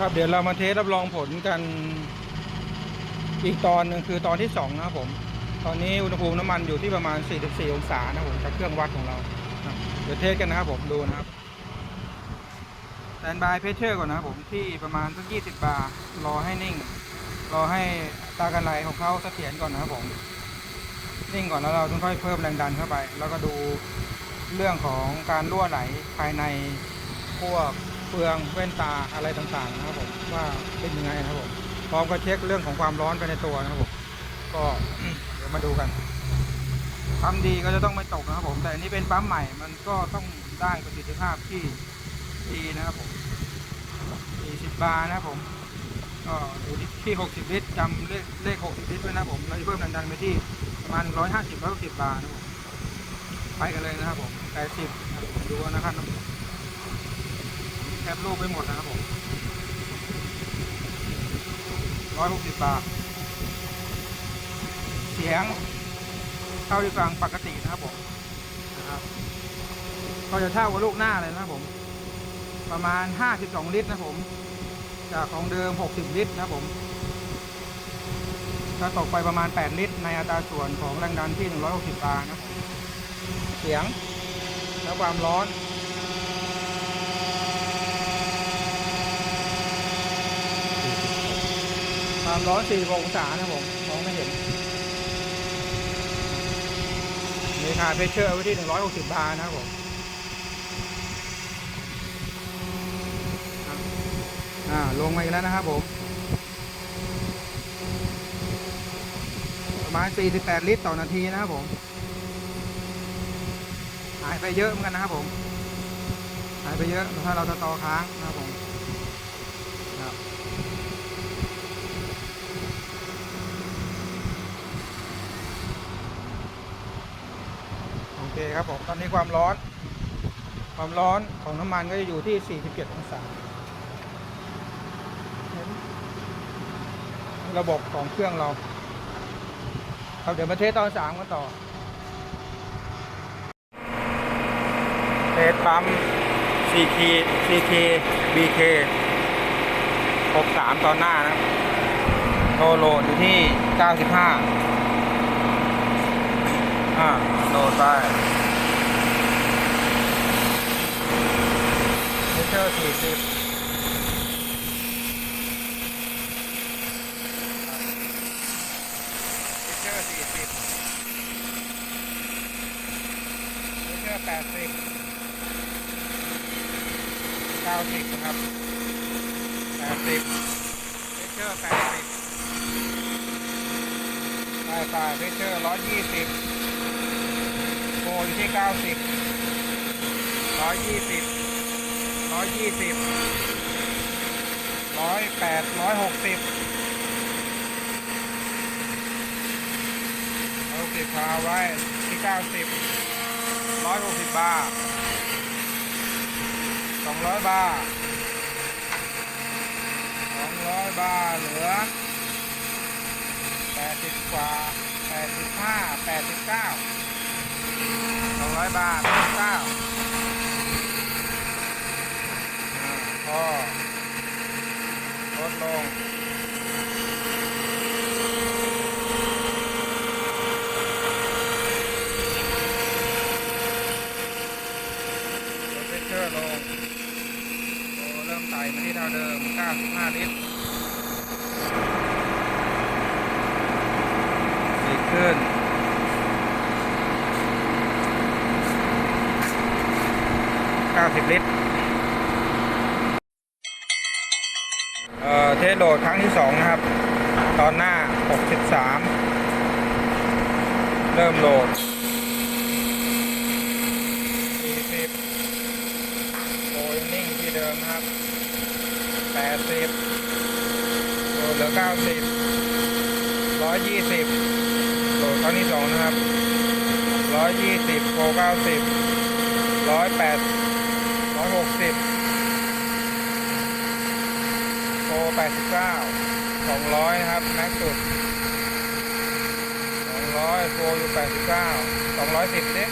ครับเดี๋ยวเรามาเทสรับรองผลกันอีกตอนหนึงคือตอนที่สองนะครับผม ตอนนี้อุณหภูมิน้ำมันอยู่ที่ประมาณ 44 องศานะผมกับเครื่องวัดของเรา เดี๋ยวเทสกันนะครับผมดูนะครับแตนบายเพชเชอร์ก่อนนะครับผมที่ประมาณสัก 20 บาร์รอให้นิ่ง รอให้ตากันไหลของเขาเสถียรก่อนนะครับผม นิ่งก่อนแล้วเราต้องค่อยเพิ่มแรงดันเข้าไป แล้วก็ดูเรื่องของการรั่วไหลภายในพวก เฟืองแว่นตาอะไรต่างๆนะครับผมว่าเป็นยังไงนะครับผมพร้อมกับเช็คเรื่องของความร้อนไปในตัวนะครับผมก็เดี๋ยวมาดูกันปั๊มดีก็จะต้องไม่ตกนะครับผม แต่อันนี้เป็นปั๊มใหม่มันก็ต้องได้ประสิทธิภาพที่ดีนะครับผม40บาร์นะครับผมก็อยู่ที่ 60 ลิตรจำเลขเลข 60 ลิตรด้วยนะครับผมเราจะเพิ่มดันไปที่ประมาณ 150 160 บาร์นะครับผมไปกันเลยนะครับผม80ดูนะครับ ปรูปไปหมดนะครับผม160บาร์เสียงเท่าที่ฟังปกตินะครับผมนะครับก็จะเท่ากับลูกหน้าเลยนะครับผม ประมาณ52ลิตรนะครับผม จากของเดิม60ลิตรนะครับผมก็ตกไปประมาณ 8 ลิตร ในอัตราส่วนของแรงดันที่ 160 บาร์นะครับเสียง และความร้อน ความร้อน4องศานะผมมองไม่เห็น มีค่าเพชเชอร์ไว้ที่160บาร์นะครับผมอ่าลงมาอีกแล้วนะครับผม ประมาณ 48 ลิตรต่อนาทีนะครับผม หายไปเยอะเหมือนกันนะครับผม หายไปเยอะถ้าเราจะต่อค้างนะครับผมครับโอเคครับผม ตอนนี้ความร้อน ความร้อนของน้ำมันก็จะอยู่ที่ 47 องศา ระบบของเครื่องเรา ครับเดี๋ยวมาเทสตอนสามกันต่อ เทสปั๊ม CK CK BK 63 ตอนหน้านะครับโทโลอยู่ที่ 95 อ่าโหลดไปเมเจอร์40ฟิบมิเชอร์สี่สิบฟิเชอร์แปดสิบเก้าสิบครับแปดสิบฟิเชอร์แปดสิบไฟฟ้าฟิเชอร์ร้อยยี่สิบ อยู่ที่เก้าสิบร้อยยี่สิบร้อยยี่สิบร้อยแปดร้อยหกสิบหกสิบพาไว้ที่เก้าสิบร้อยหกสิบบาทสองร้อยบาทสองร้อยบาทเหลือแปดสิบกว่าแปดจุดห้าแปดจุดเก้า สองร้อยบาทแปดสิบเก้าอ่าพอลดลงรถเพชเชอร์ลงโอ้เริ่มไต่มาที่เท่าเดิม 95 ลิตรดีขึ้น 90ลิตรเอ่อเทสโหลดครั้งที่ 2 นะครับ ตอนหน้า 63 เริ่มโหลด 40โอ้ยนิ่งที่เดิมนะครับ 80โหลดเหลือ 90 120 โหลดครั้งที่ 2 นะครับ 120โปร90 ร้อยหกสิบโปรแปดสิบเก้าสองร้อยนะครับแม็กสุดสองร้อยโปรอยู่แปดสิบเก้าสองร้อยสิบเนี้ย